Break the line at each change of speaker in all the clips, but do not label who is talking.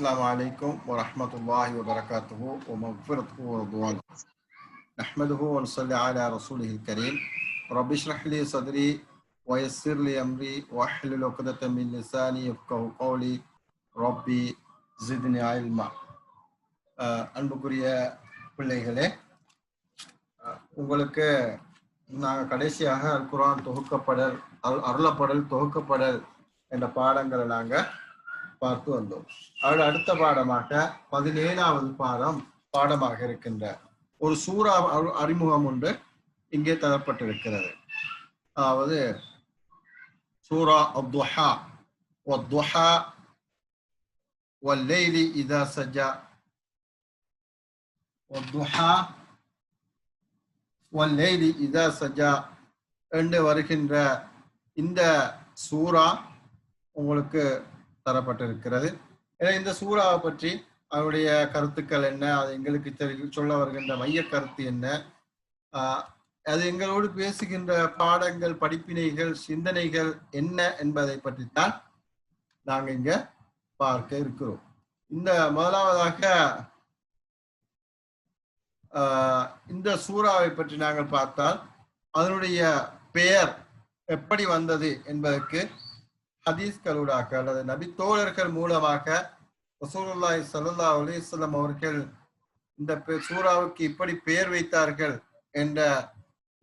السلام عليكم ورحمة الله وبركاته ومغفرته ورضوانه نحمده ونصلي على رسوله الكريم رب اشرح لي صدري ويسر لي أمري واحلل عقدة من لساني يفقه قولي ربي زدني علما அஹ் அன்புக்குரிய பிள்ளைகளே அஹ் உங்களுக்கு நாங்கள் கடைசியாக அல் குரான் தொகுக்கப்படல் அல் அருளப்படல் தொகுக்கப்படல் என்ற பாடங்களை நாங்கள் பார்த்து வந்தோம் அதில் அடுத்த பாடமாக பதினேழாவது பாடம் பாடமாக இருக்கின்ற ஒரு சூறா அரு- அறிமுகம் உண்டு இங்கே தரப்பட்டிருக்கிறது அதாவது சூரா அப்துஹா வத்துஹா والليل إذا سجى والضحى والليل إذا سجى என்று வருகின்ற இந்த சூரா உங்களுக்கு தரப்பட்டிருக்கிறது. எனவே இந்த சூறாவை பற்றி அவருடைய கருத்துக்கள் என்ன? அது எங்களுக்கு தெரி சொல்ல வருகின்ற மைய கருத்து என்ன? ஆஹ் அது எங்களோடு பேசுகின்ற பாடங்கள் படிப்பினைகள் சிந்தனைகள் என்ன என்பதை பற்றித்தான் நாங்க இங்க பார்க்க இருக்கிறோம். இந்த முதலாவதாக ஆஹ் இந்த சூறாவை பற்றி நாங்கள் பார்த்தால் அதனுடைய பெயர் எப்படி வந்தது என்பதற்கு ஹதீஸ்களூடாக அல்லது நபி தோழர்கள் மூலமாக ரசூலுல்லாய் சல்லா அலைஹி அவர்கள் இந்த சூறாவுக்கு இப்படி பெயர் வைத்தார்கள் என்ற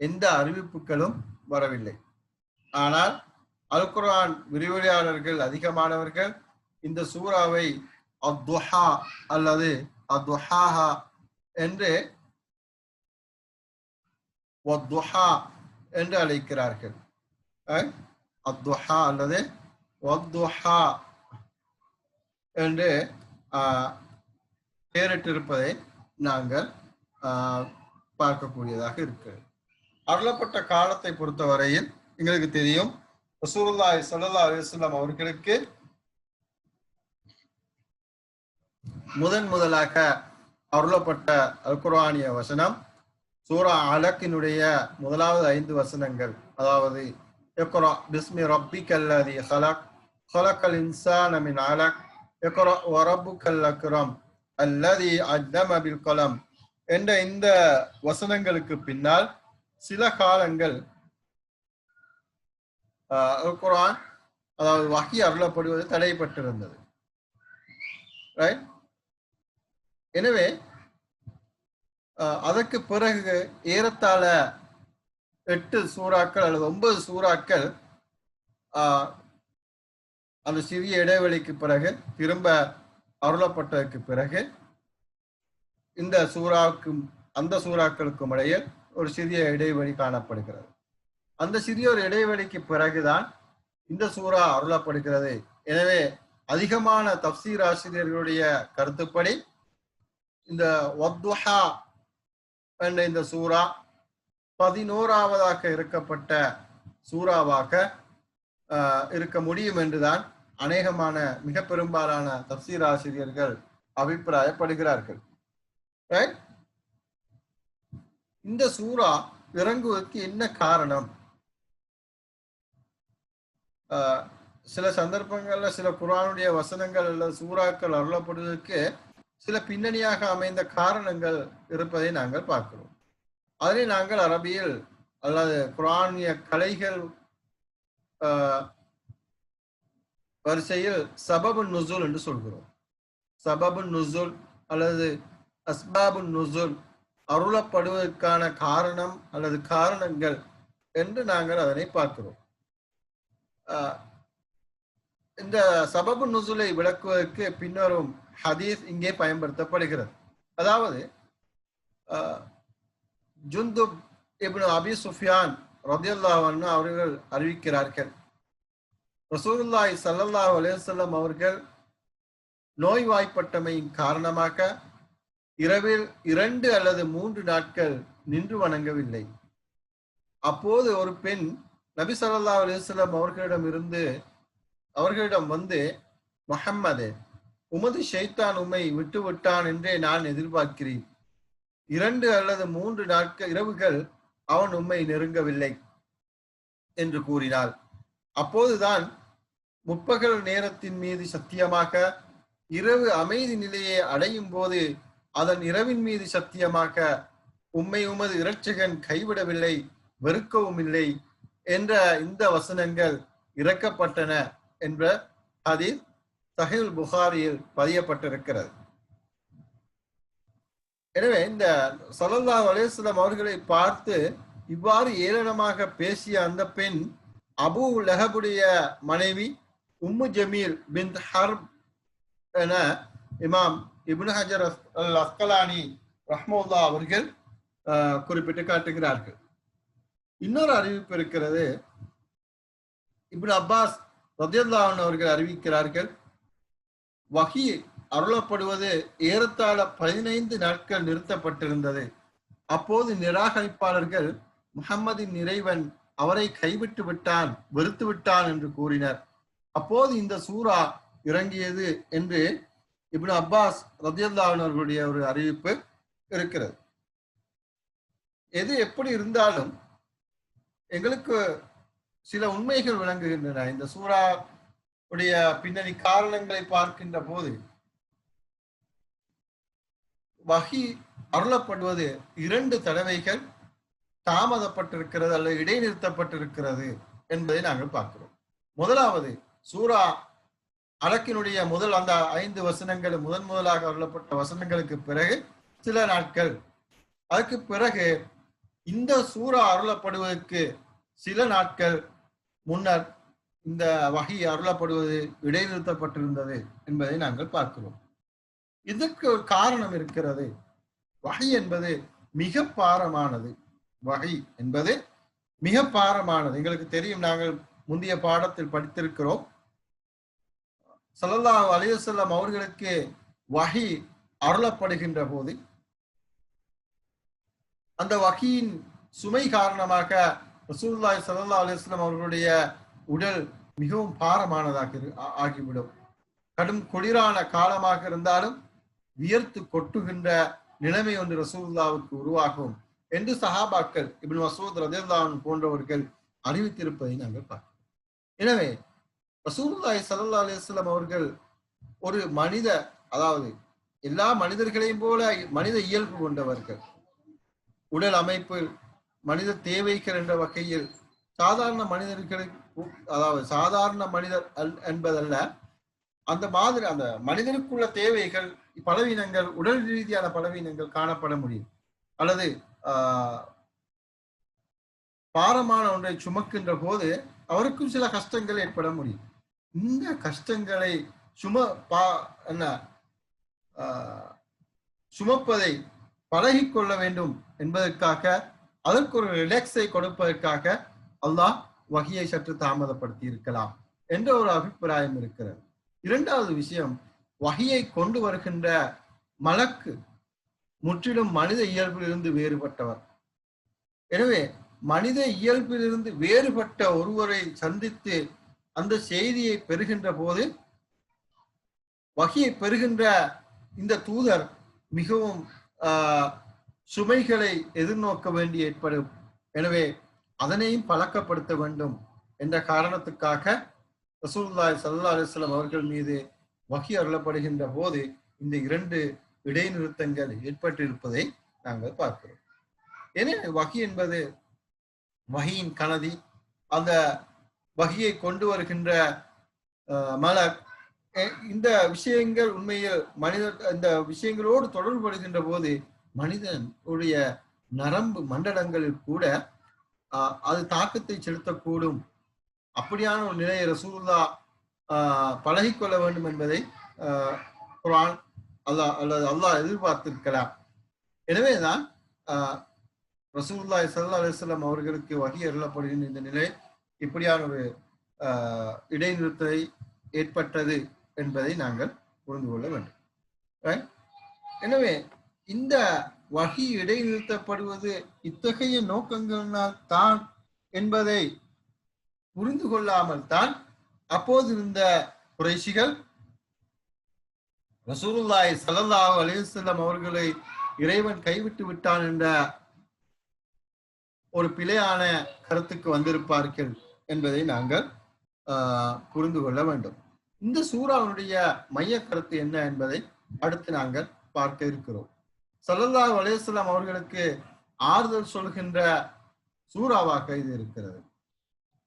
எந்த அறிவிப்புகளும் வரவில்லை. ஆனால் அல்குரான் விரிவுரையாளர்கள் அதிகமானவர்கள் இந்த சூறாவை அத்வஹா அல்லது அத்துஹாஹா என்று என்று அழைக்கிறார்கள். அத்வஹா அல்லது வத்துஹா என்று ஆஹ், பெயரிட்டிருப்பதை நாங்கள் ஆஹ், பார்க்கக்கூடியதாக இருக்கிறது. அருளப்பட்ட காலத்தை பொறுத்தவரையில் எங்களுக்கு தெரியும் ரசூல்லாய் சல்லா அலிஸ்லாம் அவர்களுக்கு முதன் முதலாக அருளப்பட்ட அல்குரானிய வசனம் சூரா அலக்கினுடைய முதலாவது ஐந்து வசனங்கள் அதாவது பிஸ்மி ரப்பி லதி ஹலக் خلق الإنسان من علق. اقرأ وربك الأكرم அல்லதி அத்தம பில் என்ற இந்த வசனங்களுக்கு பின்னால் சில காலங்கள் குரான் அதாவது வகி அருளப்படுவது தடைப்பட்டிருந்தது. எனவே அதற்கு பிறகு ஏறத்தாழ எட்டு சூறாக்கள் அல்லது ஒன்பது சூறாக்கள் அந்த சிறிய இடைவெளிக்கு பிறகு திரும்ப அருளப்பட்டதற்கு பிறகு இந்த சூறாவுக்கும் அந்த சூறாக்களுக்கும் இடையில் ஒரு சிறிய இடைவெளி காணப்படுகிறது. அந்த சிறிய ஒரு இடைவெளிக்கு பிறகுதான் இந்த சூறா அருளப்படுகிறது. எனவே அதிகமான தப்சீர் ஆசிரியர்களுடைய கருத்துப்படி இந்த ஒத்வஹா என்ற இந்த சூறா பதினோராவதாக இருக்கப்பட்ட சூறாவாக இருக்க முடியும் என்றுதான் அநேகமான மிக பெரும்பாலான தப்சீர் ஆசிரியர்கள் அபிப்பிராயப்படுகிறார்கள். இந்த சூரா இறங்குவதற்கு என்ன காரணம்? ஆஹ், சில சந்தர்ப்பங்கள்ல சில குரானுடைய வசனங்கள் அல்லது சூறாக்கள் அருளப்படுவதற்கு சில பின்னணியாக அமைந்த காரணங்கள் இருப்பதை நாங்கள் பார்க்கிறோம். அதனை நாங்கள் அரபியில் அல்லது குரானிய கலைகள் ஆஹ், வரிசையில் சபபு நுசூல் என்று சொல்கிறோம். சபபு நுசூல் அல்லது அஸ்பாபு நுசூல் அருளப்படுவதற்கான காரணம் அல்லது காரணங்கள் என்று நாங்கள் அதனை பார்க்கிறோம். இந்த சபபு நுசுலை விளக்குவதற்கு பின்வரும் ஹதீஸ் இங்கே பயன்படுத்தப்படுகிறது. அதாவது ஆஹ், ஜுந்துப் இப்னு அபி சுஃபியான் ரதியல்லாஹு அவர்கள் அறிவிக்கிறார்கள். ரசூலுல்லாஹி சல்லல்லா அலேசல்லம் அவர்கள் நோய்வாய்ப்பட்டமையின் காரணமாக இரவில் இரண்டு அல்லது மூன்று நாட்கள் நின்று வணங்கவில்லை. அப்போது ஒரு பெண் நபி சல்லா அலைஹி அவர்களிடம் இருந்து அவர்களிடம் வந்து முஹம்மதே உமது ஷைத்தான் உம்மை விட்டு விட்டான் என்றே நான் எதிர்பார்க்கிறேன். இரண்டு அல்லது மூன்று நாட்கள் இரவுகள் அவன் உம்மை நெருங்கவில்லை என்று கூறினாள். அப்போதுதான் முற்பகல் நேரத்தின் மீது சத்தியமாக இரவு அமைதி நிலையை அடையும் போது அதன் இரவின் மீது சத்தியமாக உம்மை உமது இரட்சகன் கைவிடவில்லை வெறுக்கவும் இல்லை என்ற இந்த வசனங்கள் இறக்கப்பட்டன என்ற அதில் சஹில் புகாரியில் பதியப்பட்டிருக்கிறது. எனவே இந்த சல்லல்லா அலேஸ்லம் அவர்களை பார்த்து இவ்வாறு ஏளனமாக பேசிய அந்த பெண் அபு லஹபுடைய மனைவி உம்மு ஜமீல் பின் ஹர்ப் என இமாம் இப்னு ஹஜர் அல் அஸ்கலானி ரஹ்மோல்லா அவர்கள் குறிப்பிட்டு காட்டுகிறார்கள். இன்னொரு அறிவிப்பு இருக்கிறது. இப்னு அப்பாஸ் ரத்தியல்லான் அவர்கள் அறிவிக்கிறார்கள் வகி அருளப்படுவது ஏறத்தாழ பதினைந்து நாட்கள் நிறுத்தப்பட்டிருந்தது. அப்போது நிராகரிப்பாளர்கள் முகம்மதின் நிறைவன் அவரை கைவிட்டு விட்டான் வெறுத்து விட்டான் என்று கூறினர். அப்போது இந்த சூரா இறங்கியது என்று இப்னு அப்பாஸ் ரத்தியல்லாவின் அவர்களுடைய ஒரு அறிவிப்பு இருக்கிறது. எது எப்படி இருந்தாலும் எங்களுக்கு சில உண்மைகள் விளங்குகின்றன. இந்த சூறா உடைய பின்னணி காரணங்களை பார்க்கின்ற போது வகி அருளப்படுவது இரண்டு தடவைகள் தாமதப்பட்டிருக்கிறது அல்லது இடைநிறுத்தப்பட்டிருக்கிறது என்பதை நாங்கள் பார்க்கிறோம். முதலாவது சூரா அலக்கினுடைய முதல் அந்த ஐந்து வசனங்கள் முதன் முதலாக அருளப்பட்ட வசனங்களுக்கு பிறகு சில நாட்கள். அதுக்கு பிறகு இந்த சூறா அருளப்படுவதற்கு சில நாட்கள் முன்னர் இந்த வகை அருளப்படுவது இடைநிறுத்தப்பட்டிருந்தது என்பதை நாங்கள் பார்க்கிறோம். இதற்கு ஒரு காரணம் இருக்கிறது. வகை என்பது மிக பாரமானது. வகை என்பது மிக பாரமானது. எங்களுக்கு தெரியும் நாங்கள் முந்தைய பாடத்தில் படித்திருக்கிறோம். சல்லல்லா அலையுசல்லாம் அவர்களுக்கு வகை அருளப்படுகின்ற போது அந்த வகையின் சுமை காரணமாக ரசூல்லாய் சல்லா அலுவலாம் அவர்களுடைய உடல் மிகவும் பாரமானதாக ஆகிவிடும். கடும் குளிரான காலமாக இருந்தாலும் வியர்த்து கொட்டுகின்ற நிலைமை ஒன்று ரசூல்லாவுக்கு உருவாகும். என்று சஹாபாக்கள் இபின் மசூத் ரதில்லான் போன்றவர்கள் அறிவித்திருப்பதை நாங்கள் பார்க்கிறோம் எனவே ரசூல்லாய் சல்லா அலிஸ்லாம் அவர்கள் ஒரு மனித அதாவது எல்லா மனிதர்களையும் போல மனித இயல்பு கொண்டவர்கள். உடல் அமைப்பில் மனித தேவைகள் என்ற வகையில் சாதாரண மனிதர்களுக்கு அதாவது சாதாரண மனிதர் அல் என்பதல்ல அந்த மாதிரி அந்த மனிதனுக்குள்ள தேவைகள் பலவீனங்கள் உடல் ரீதியான பலவீனங்கள் காணப்பட முடியும். அல்லது பாரமான ஒன்றை சுமக்கின்ற போது அவருக்கும் சில கஷ்டங்கள் ஏற்பட முடியும். இந்த கஷ்டங்களை சும பா என்ன சுமப்பதை பழகிக்கொள்ள வேண்டும் என்பதற்காக அதற்கு ஒரு ரிலாக்ஸை கொடுப்பதற்காக அல்லாஹ் வகையை சற்று தாமதப்படுத்தி இருக்கலாம் என்ற ஒரு அபிப்பிராயம் இருக்கிறது. இரண்டாவது விஷயம் வகையை கொண்டு வருகின்ற மலக்கு முற்றிலும் மனித இயல்பிலிருந்து வேறுபட்டவர். எனவே மனித இயல்பிலிருந்து வேறுபட்ட ஒருவரை சந்தித்து அந்த செய்தியை பெறுகின்ற போது வகையை பெறுகின்ற இந்த தூதர் மிகவும் சுமைகளை எதிர்நோக்க வேண்டி ஏற்படும். எனவே அதனையும் பழக்கப்படுத்த வேண்டும் என்ற காரணத்துக்காக ரசூல்லாய் சல்லா அலுவலம் அவர்கள் மீது வகி அருளப்படுகின்ற போது இந்த இரண்டு இடைநிறுத்தங்கள் ஏற்பட்டிருப்பதை நாங்கள் பார்க்கிறோம். எனவே வகி என்பது? வகையின் கனதி. அந்த வகையை கொண்டு வருகின்ற மலர் இந்த விஷயங்கள் உண்மையில் மனித இந்த விஷயங்களோடு தொடர்புபடுகின்ற போது மனிதனுடைய நரம்பு மண்டலங்களில் கூட அது தாக்கத்தை செலுத்தக்கூடும். அப்படியான ஒரு நிலையை ரசூல்லா பழகிக்கொள்ள வேண்டும் என்பதை குரான் அல்லாஹ் அல்லது அல்லாஹ் எதிர்பார்த்திருக்கலாம். எனவேதான் ரசூல்லாய் சல்லா அலிஸ்லாம் அவர்களுக்கு வகி அருளப்படுகின்ற இந்த நிலை இப்படியான ஒரு இடைநிறுத்தத்தை ஏற்பட்டது என்பதை நாங்கள் புரிந்து கொள்ள வேண்டும். எனவே இந்த வகி இடைநிறுத்தப்படுவது இத்தகைய நோக்கங்களினால் தான் என்பதை புரிந்து கொள்ளாமல் தான் அப்போது இருந்த குறைசிகள் ரசூருல்லாய் சல்லல்லாஹு அலிவசல்லம் அவர்களை இறைவன் கைவிட்டு விட்டான் என்ற ஒரு பிழையான கருத்துக்கு வந்திருப்பார்கள் என்பதை நாங்கள் புரிந்து கொள்ள வேண்டும். இந்த சூறாவுடைய மைய கருத்து என்ன என்பதை அடுத்து நாங்கள் பார்க்க இருக்கிறோம். சல்லல்லாஹ் அலைஹி அவர்களுக்கு ஆறுதல் சொல்கின்ற சூறாவாக இது இருக்கிறது.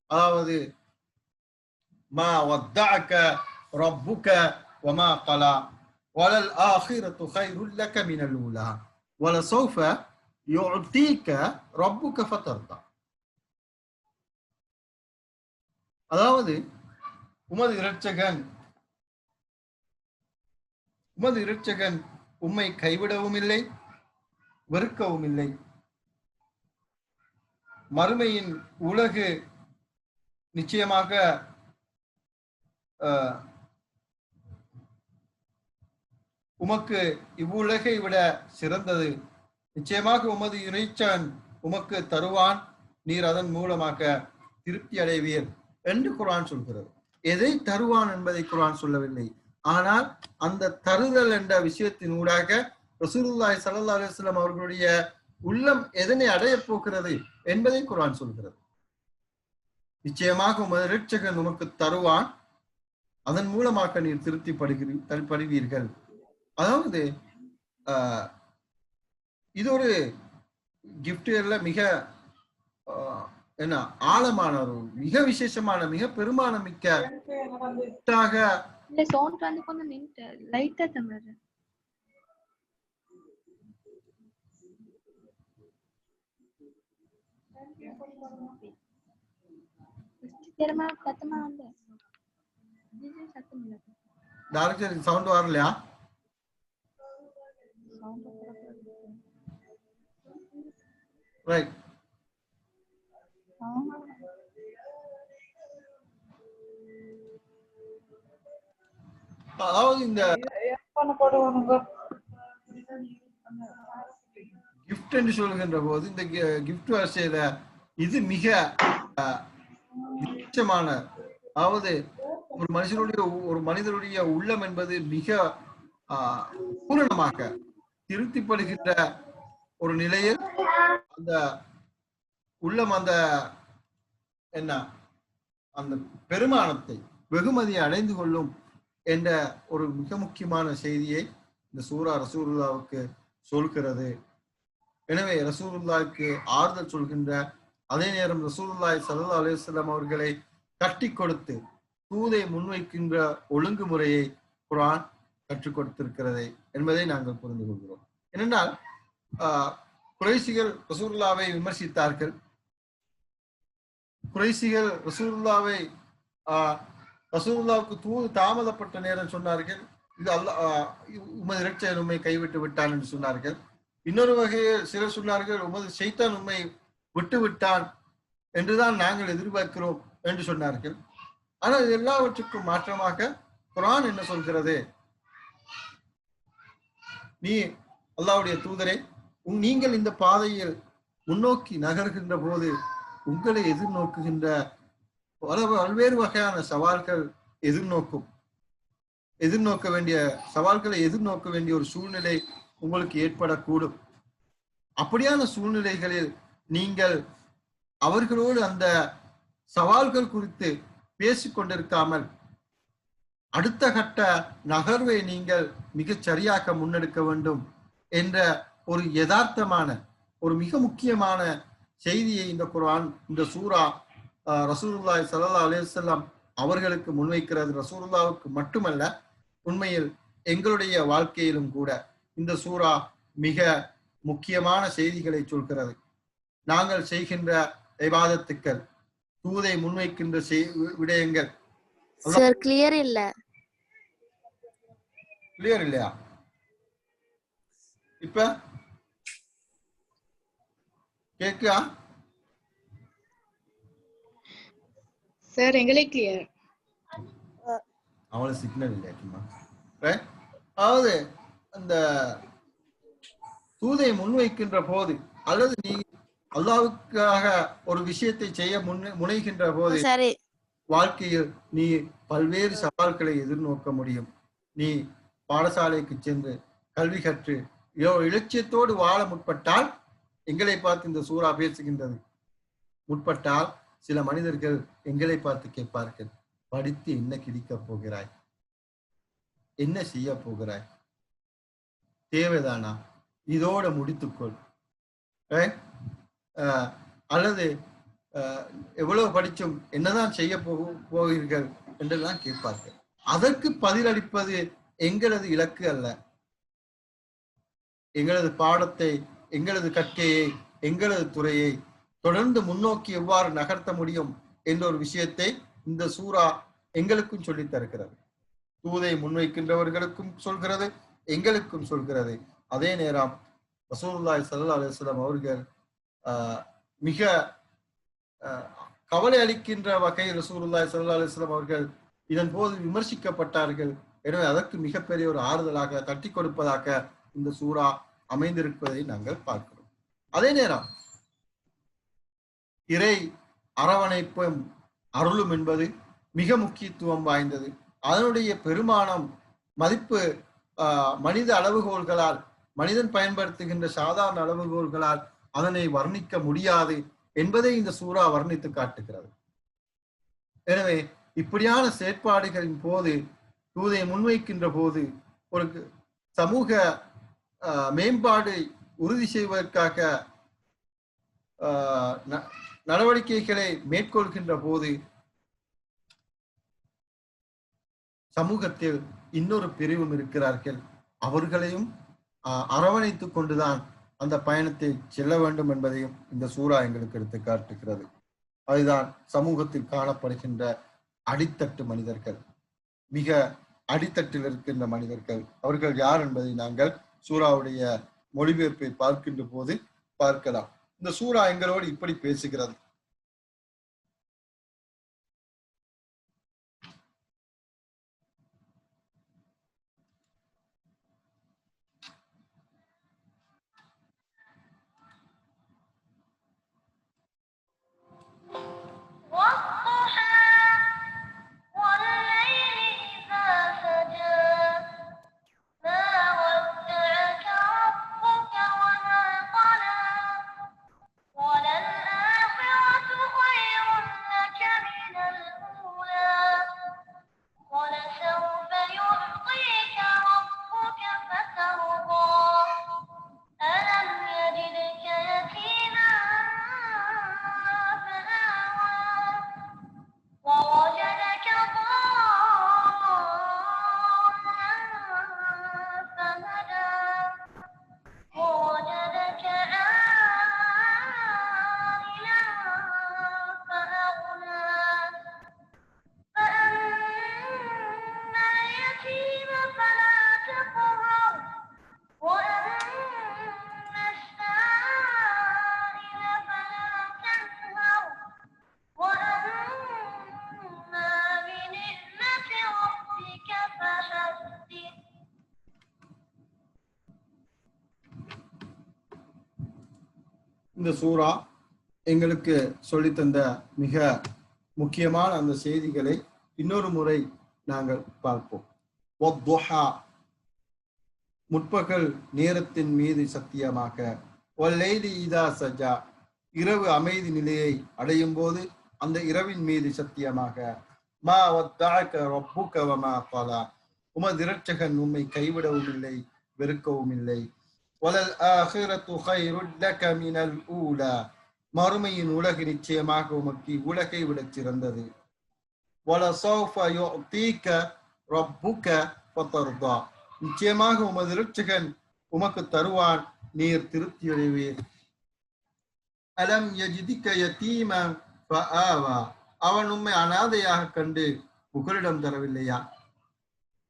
அதாவது மா ஒத்தாக்க ரப்புக வமா கலா வலல் ஆஹிரத்து கைருல் லக மினல் ஊலா வலசௌஃப யுஅதீக ரப்புக ஃபதர்தா அதாவது உமது இரட்சகன் உமது இரட்சகன் உம்மை கைவிடவும் இல்லை வெறுக்கவும் இல்லை மறுமையின் உலகு நிச்சயமாக உமக்கு இவ்வுலகை விட சிறந்தது. நிச்சயமாக உமது இறைச்சன் உமக்கு தருவான். நீர் அதன் மூலமாக திருப்தி அடைவீர் என்று குரான் சொல்கிறது. எதை தருவான் என்பதை குரான் சொல்லவில்லை. ஆனால் அந்த தருதல் என்ற விஷயத்தின் ஊடாக ரசூலுல்லாய் சல்லா அலுவலம் அவர்களுடைய உள்ளம் எதனை அடையப் போகிறது என்பதை குரான் சொல்கிறது. நிச்சயமாக உமது இரட்சகன் உமக்கு தருவான். அதன் மூலமாக நீர் திருப்தி படுகிறீ படுவீர்கள் அதாவது ஆஹ், இது ஒரு கிஃப்ட்ல மிக என்ன ஆழமான ஒரு மிக விசேஷமான மிக பெருமானம் மிக்க
சவுண்ட் வந்து
சவுண்ட் ரைட் அதாவது இந்த கிஃப்ட் என்று சொல்கின்ற போது இந்த கிஃப்ட் வரிசையில இது மிக அஹ், நிச்சயமான அதாவது ஒரு மனுஷனுடைய ஒரு மனிதனுடைய உள்ளம் என்பது மிக பூரணமாக திருப்திப்படுகின்ற ஒரு நிலையில் அந்த உள்ளம் அந்த என்ன அந்த பெருமானத்தை வெகுமதியை அடைந்து கொள்ளும் என்ற ஒரு மிக முக்கியமான செய்தியை இந்த சூரா ரசூலுல்லாவுக்கு சொல்கிறது. எனவே ரசூலுல்லாவுக்கு ஆறுதல் சொல்கின்ற அதே நேரம் ரசூலுல்லாஹி சல்லா அலைஹி அவர்களை கட்டி கொடுத்து தூதை முன்வைக்கின்ற ஒழுங்குமுறையை குரான் கற்றுக் கொடுத்திருக்கிறது என்பதை நாங்கள் புரிந்து கொள்கிறோம். என்னென்னால் ஆஹ், குறைசிகள் ரசூல்லாவை விமர்சித்தார்கள். குறைசிகள் ரசூல்லாவை ரசூல்லாவுக்கு தூ தாமதப்பட்ட நேரம் சொன்னார்கள். இது அல்ல உமது இரட்சகன் உண்மை கைவிட்டு விட்டான் என்று சொன்னார்கள். இன்னொரு வகையில் சிலர் சொன்னார்கள் உமது செய்தான் உண்மை விட்டு விட்டான் என்றுதான் நாங்கள் எதிர்பார்க்கிறோம் என்று சொன்னார்கள். ஆனால் எல்லாவற்றுக்கும் மாற்றமாக குரான் என்ன சொல்கிறது? நீ அல்லாவுடைய தூதரே நீங்கள் இந்த பாதையில் முன்னோக்கி நகர்கின்ற போது உங்களை எதிர்நோக்குகின்ற பல பல்வேறு வகையான சவால்கள் எதிர்நோக்கும். எதிர்நோக்க வேண்டிய சவால்களை எதிர்நோக்க வேண்டிய ஒரு சூழ்நிலை உங்களுக்கு ஏற்படக்கூடும். அப்படியான சூழ்நிலைகளில் நீங்கள் அவர்களோடு அந்த சவால்கள் குறித்து பேசிக்கொண்டிருக்காமல் அடுத்த கட்ட நகர்வை நீங்கள் மிகச் சரியாக முன்னெடுக்க வேண்டும் என்ற ஒரு யதார்த்தமான ஒரு மிக முக்கியமான செய்தியை இந்த குரான் இந்த சூரா ஆஹ், சல்லா ஸல்லல்லாஹு அவர்களுக்கு முன்வைக்கிறது. ரசூலுல்லாவுக்கு மட்டுமல்ல உண்மையில் எங்களுடைய வாழ்க்கையிலும் கூட இந்த சூரா மிக முக்கியமான செய்திகளை சொல்கிறது. நாங்கள் செய்கின்ற விவாதத்துக்கள் தூதை முன்வைக்கின்ற செய்- விடயங்கள்
சார் கிளியர் இல்ல.
கிளியர் இல்லையா? இப்ப? கேக்குதா?
சார் எங்களுக்கு கிளியர்
அவ்வளவு சிக்னல் இல்லையா சும்மா? அதாவது அந்த தூதை முன்வைக்கின்ற போது அல்லது நீ அல்லாவுக்காக ஒரு விஷயத்தை செய்ய முன் முனைகின்ற போது
சரி
வாழ்க்கையில் நீ பல்வேறு சவால்களை எதிர்நோக்க முடியும். நீ பாடசாலைக்கு சென்று கல்வி கற்று இலட்சியத்தோடு வாழ முற்பட்டால் எங்களை பார்த்து இந்த சூறா பேசுகின்றது. முற்பட்டால் சில மனிதர்கள் எங்களை பார்த்து கேட்பார்கள் படித்து என்ன கிழிக்கப் போகிறாய்? என்ன செய்ய போகிறாய்? தேவைதானா? இதோட முடித்துக்கொள். அல்லது எவ்வளவு படிச்சும் என்னதான் செய்ய போகு போகிறீர்கள் என்றெல்லாம் கேட்பார்கள். அதற்கு பதிலளிப்பது எங்களது இலக்கு அல்ல. எங்களது பாடத்தை எங்களது கற்கையை எங்களது துறையை தொடர்ந்து முன்னோக்கி எவ்வாறு நகர்த்த முடியும் என்ற ஒரு விஷயத்தை இந்த சூரா எங்களுக்கும் சொல்லி தருகிறது. தூதை முன்வைக்கின்றவர்களுக்கும் சொல்கிறது எங்களுக்கும் சொல்கிறது. அதே நேரம் ரசூலுல்லாஹி சல்லா அலைஹி அவர்கள் ஆஹ், மிக கவலை அளிக்கின்ற வகையில் ரசூலுல்லாஹி சல்லா அலிஸ்லாம் அவர்கள் இதன் போது விமர்சிக்கப்பட்டார்கள். எனவே அதற்கு மிகப்பெரிய ஒரு ஆறுதலாக தட்டி கொடுப்பதாக இந்த சூரா அமைந்திருப்பதை நாங்கள் பார்க்கிறோம். அதே நேரம் இறை அரவணைப்பும் அருளும் என்பது மிக முக்கியத்துவம் வாய்ந்தது. அதனுடைய பெருமானம் மதிப்பு மனித அளவுகோல்களால் மனிதன் பயன்படுத்துகின்ற சாதாரண அளவுகோல்களால் அதனை வர்ணிக்க முடியாது. என்பதை இந்த சூறா வர்ணித்து காட்டுகிறது. எனவே இப்படியான செயற்பாடுகளின் போது தூதை முன்வைக்கின்ற போது ஒரு சமூக ஆஹ், மேம்பாடு உறுதி செய்வதற்காக ஆஹ், நடவடிக்கைகளை மேற்கொள்கின்ற போது சமூகத்தில் இன்னொரு பிரிவும் இருக்கிறார்கள். அவர்களையும் அரவணைத்து அரவணைத்துக் கொண்டுதான் அந்த பயணத்தை செல்ல வேண்டும் என்பதையும் இந்த சூறா எங்களுக்கு எடுத்து காட்டுகிறது. அதுதான் சமூகத்தில் காணப்படுகின்ற அடித்தட்டு மனிதர்கள். மிக அடித்தட்டில் இருக்கின்ற மனிதர்கள். அவர்கள் யார் என்பதை நாங்கள் சூறாவுடைய மொழிபெயர்ப்பை பார்க்கின்ற போது பார்க்கலாம். இந்த சூறா எங்களோடு இப்படி பேசுகிறது. இந்த சூறா எங்களுக்கு சொல்லித்தந்த மிக முக்கியமான அந்த செய்திகளை இன்னொரு முறை நாங்கள் பார்ப்போம். முற்பகல் நேரத்தின் மீது சத்தியமாக. இதா சஜா இரவு அமைதி நிலையை அடையும் போது அந்த இரவின் மீது சத்தியமாக. மா வத்தாக்க உமது இரட்சகன் உம்மை கைவிடவும் இல்லை வெறுக்கவும் இல்லை வலல் ஆஹிரத்து கைருல் லக மினல் ஊலா மறுமையின் உலகு நிச்சயமாக உமக்கு உலகை விடச் சிறந்தது வலசௌஃப யுஅதீக ரப்புக ஃபதர்தா நிச்சயமாக உமது இரட்சகன் உமக்கு தருவான் நீர் திருப்தியடைவீர் அலம் யஜிதிக்க யதீமன் ஃபஆவா அவன் உம்மை அனாதையாக கண்டு புகலிடம் தரவில்லையா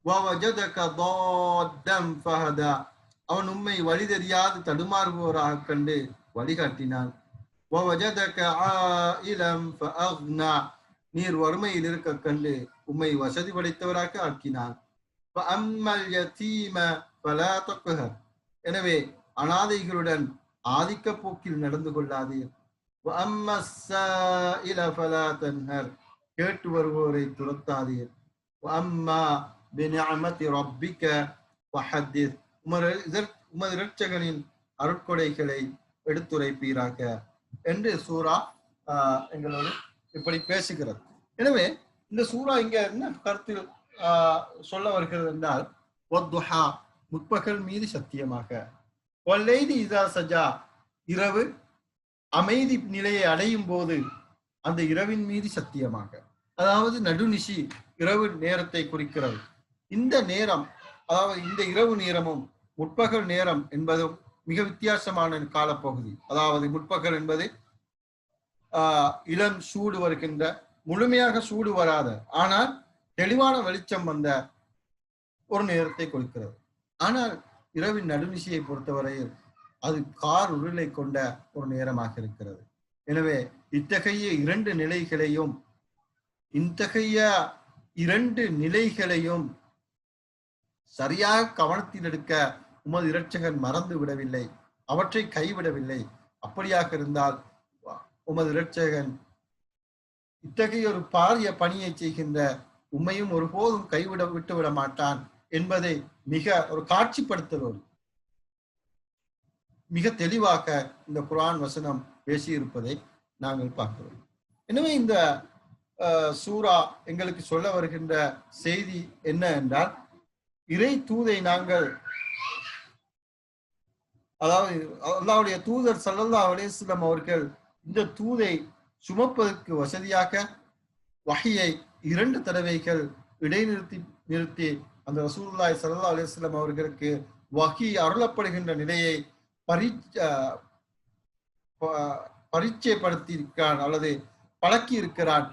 வவஜதக ضادًا ஃபஹதா அவன் உண்மை வழி தெரியாது தடுமாறுபவராக கண்டு வழிகாட்டினான். நீர் வறுமையில் இருக்க கண்டு உம்மை வசதி படைத்தவராக ஆக்கினான். எனவே அனாதைகளுடன் ஆதிக்க போக்கில் நடந்து கொள்ளாதீர். கேட்டு வருவோரை துரத்தாதீர். அம்மா உமர் உமது இரட்சகனின் அருட்கொடைகளை எடுத்துரைப்பீராக என்று சூரா எங்களோடு இப்படி பேசுகிறது. எனவே இந்த சூரா இங்க என்ன கருத்தில் சொல்ல வருகிறது என்றால் ஒத்துஹா முற்பகல் மீது சத்தியமாக. ஒல்லைதி இதா சஜா இரவு அமைதி நிலையை அடையும் போது அந்த இரவின் மீது சத்தியமாக. அதாவது நடுநிசி இரவு நேரத்தை குறிக்கிறது. இந்த நேரம் அதாவது இந்த இரவு நேரமும் முற்பகல் நேரம் என்பதும் மிக வித்தியாசமான காலப்பகுதி. அதாவது முற்பகல் என்பது ஆஹ் இளம் சூடு வருகின்ற முழுமையாக சூடு வராத ஆனால் தெளிவான வெளிச்சம் வந்த ஒரு நேரத்தை கொடுக்கிறது. ஆனால் இரவின் நடுநிசையை பொறுத்தவரையில் அது கார் உருளை கொண்ட ஒரு நேரமாக இருக்கிறது. எனவே இத்தகைய இரண்டு நிலைகளையும் இத்தகைய இரண்டு நிலைகளையும் சரியாக கவனத்தில் எடுக்க உமது இரட்சகன் மறந்து விடவில்லை. அவற்றை கைவிடவில்லை. அப்படியாக இருந்தால் உமது இரட்சகன் இத்தகைய ஒரு பாரிய பணியை செய்கின்ற உம்மையும் ஒருபோதும் கைவிட விட்டுவிட மாட்டான் என்பதை மிக ஒரு காட்சிப்படுத்தலோடு மிக தெளிவாக இந்த குரான் வசனம் பேசியிருப்பதை நாங்கள் பார்க்கிறோம். எனவே இந்த சூரா எங்களுக்கு சொல்ல வருகின்ற செய்தி என்ன என்றால் இறை தூதை நாங்கள். அதாவது அல்லாவுடைய தூதர் சல்லல்லா அலேஸ்லம் அவர்கள் இந்த தூதை சுமப்பதற்கு வசதியாக வகையை இரண்டு தடவைகள் இடைநிறுத்தி நிறுத்தி அந்த ரசூல்லாய் சல்லா அலிஸ்லாம் அவர்களுக்கு வகி அருளப்படுகின்ற நிலையை பரி ப- பரிச்சயப்படுத்தி இருக்கிறான் அல்லது பழக்கி இருக்கிறான்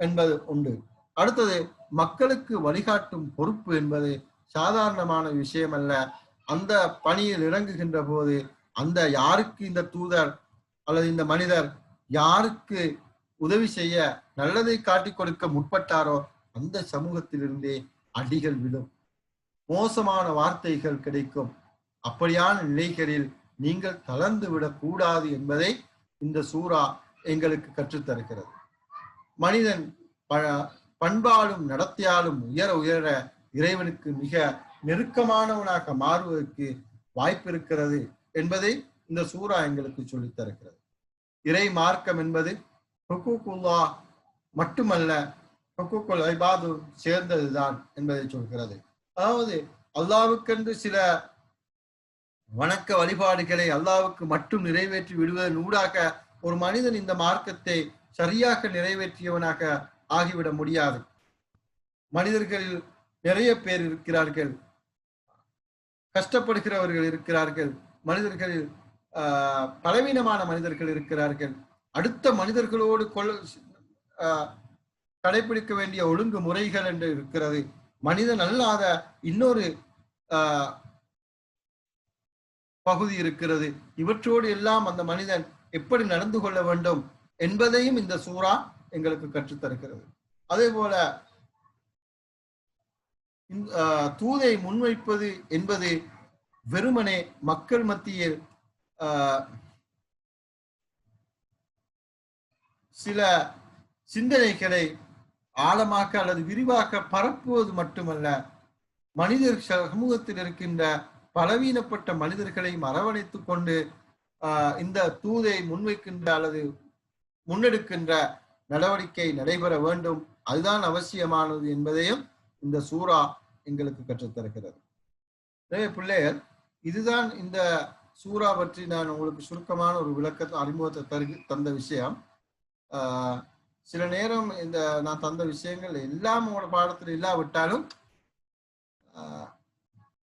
என்பது உண்டு. அடுத்தது மக்களுக்கு வழிகாட்டும் பொறுப்பு என்பது சாதாரணமான விஷயம் அல்ல அந்த பணியில் இறங்குகின்ற போது அந்த யாருக்கு இந்த தூதர் அல்லது இந்த மனிதர் யாருக்கு உதவி செய்ய நல்லதை காட்டிக் கொடுக்க முற்பட்டாரோ அந்த சமூகத்திலிருந்தே அடிகள் விடும் மோசமான வார்த்தைகள் கிடைக்கும். அப்படியான நிலைகளில் நீங்கள் தளர்ந்து விடக்கூடாது என்பதை இந்த சூரா எங்களுக்கு கற்றுத்தருகிறது மனிதன் ப- பண்பாலும் நடத்தையாலும் உயர உயர இறைவனுக்கு மிக நெருக்கமானவனாக மாறுவதற்கு வாய்ப்பு இருக்கிறது என்பதை இந்த சூரா எங்களுக்கு சொல்லித் தருகிறது. இறை மார்க்கம் என்பது ஹுக்கூக்குல்லா மட்டுமல்ல ஹுக்கூக்குல் ஐபாது சேர்ந்ததுதான் என்பதை சொல்கிறது. அதாவது அல்லாவுக்கென்று சில வணக்க வழிபாடுகளை அல்லாவுக்கு மட்டும் நிறைவேற்றி விடுவதன் ஊடாக ஒரு மனிதன் இந்த மார்க்கத்தை சரியாக நிறைவேற்றியவனாக ஆகிவிட முடியாது. மனிதர்களில் நிறைய பேர் இருக்கிறார்கள். கஷ்டப்படுகிறவர்கள் இருக்கிறார்கள். மனிதர்களில் ஆஹ், பலவீனமான மனிதர்கள் இருக்கிறார்கள். அடுத்த மனிதர்களோடு கொள்ள ஆஹ், கடைபிடிக்க வேண்டிய ஒழுங்கு முறைகள் என்று இருக்கிறது. மனிதன் அல்லாத இன்னொரு ஆஹ், பகுதி இருக்கிறது. இவற்றோடு எல்லாம் அந்த மனிதன் எப்படி நடந்து கொள்ள வேண்டும் என்பதையும் இந்த சூறா எங்களுக்கு கற்றுத் தருகிறது அதே போல தூதை முன்வைப்பது என்பது வெறுமனே மக்கள் மத்தியில் சில சிந்தனைகளை ஆழமாக்க அல்லது விரிவாக்க பரப்புவது மட்டுமல்ல மனிதர் சமூகத்தில் இருக்கின்ற பலவீனப்பட்ட மனிதர்களை மரவணைத்து கொண்டு ஆஹ், இந்த தூதை முன்வைக்கின்ற அல்லது முன்னெடுக்கின்ற நடவடிக்கை நடைபெற வேண்டும். அதுதான் அவசியமானது என்பதையும் இந்த சூரா எங்களுக்கு கற்றுத்தருகிறது. எனவே பிள்ளையர் இதுதான் இந்த சூரா பற்றி நான் உங்களுக்கு சுருக்கமான ஒரு விளக்கத்தை அறிமுகத்தை தரு தந்த விஷயம். ஆஹ், சில நேரம் இந்த நான் தந்த விஷயங்கள் எல்லாம் உங்களோட பாடத்தில் இல்லாவிட்டாலும்